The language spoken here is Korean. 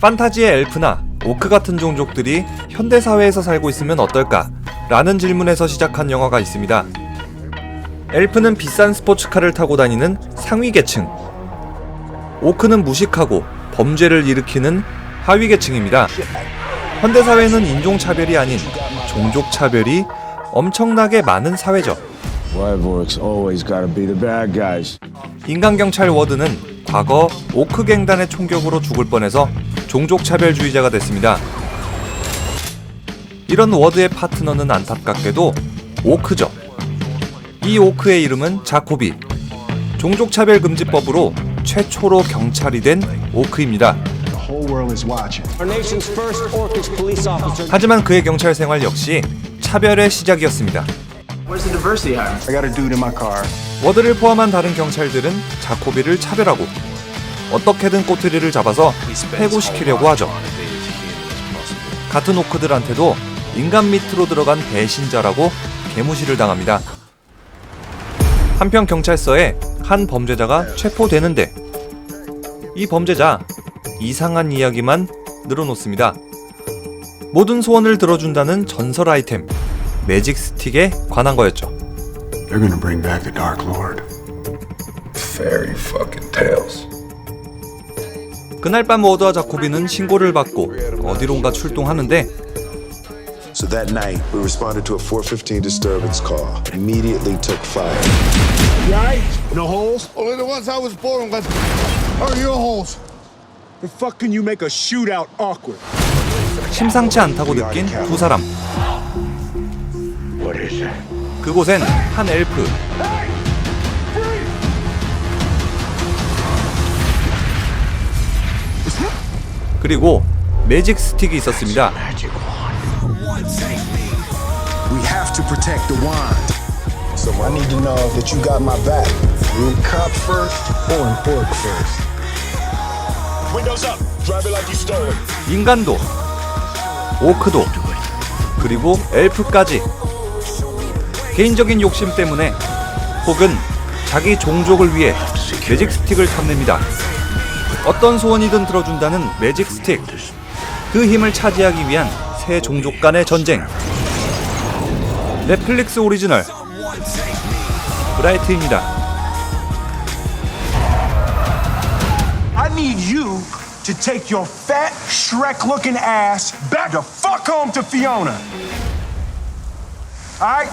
판타지의 엘프나 오크 같은 종족들이 현대 사회에서 살고 있으면 어떨까? 라는 질문에서 시작한 영화가 있습니다. 엘프는 비싼 스포츠카를 타고 다니는 상위 계층. 오크는 무식하고 범죄를 일으키는 하위 계층입니다. 현대 사회는 인종 차별이 아닌 종족 차별이 엄청나게 많은 사회죠. 인간 경찰 워드는 과거 오크 갱단의 총격으로 죽을 뻔해서 종족 차별주의자가 됐습니다. 이런 워드의 파트너는 안타깝게도 오크죠. 이 오크의 이름은 자코비. 종족 차별 금지법으로 최초로 경찰이 된 오크입니다. 하지만 그의 경찰 생활 역시 차별의 시작이었습니다. Where's the diversity hire? I got a dude in my car. 워드를 포함한 다른 경찰들은 자코비를 차별하고 어떻게든 꼬투리를 잡아서 해고시키려고 하죠. 같은 오크들한테도 인간 밑으로 들어간 배신자라고 개무시를 당합니다. 한편 경찰서에 한 범죄자가 체포되는데 이 범죄자 이상한 이야기만 늘어놓습니다. 모든 소원을 들어준다는 전설 아이템 매직 스틱에 관한 거였죠. They're gonna bring back the Dark Lord. Fairy fucking tales. 그날 밤 워드와 자코비는 신고를 받고 어디론가 출동하는데 So that night, we responded to a 415 disturbance call. Immediately took fire. No holes? Only the ones I was born with are your holes. The fuck can you make a shootout awkward? 심상치 않다고 느낀 두 사람. 그곳엔 한 엘프, 그리고 매직 스틱이 있었습니다. We have to protect the wand. So I need to know that you got my back. You in cop first or an orc first? Windows up. Drive it like you stole it. 인간도, 오크도, 그리고 엘프까지 개인적인 욕심 때문에 혹은 자기 종족을 위해 매직 스틱을 탐냅니다. 어떤 소원이든 들어준다는 매직 스틱. 그 힘을 차지하기 위한 새 종족 간의 전쟁. 넷플릭스 오리지널 브라이트입니다. Need you to take your fat Shrek looking ass back the fuck home to Fiona. Alright?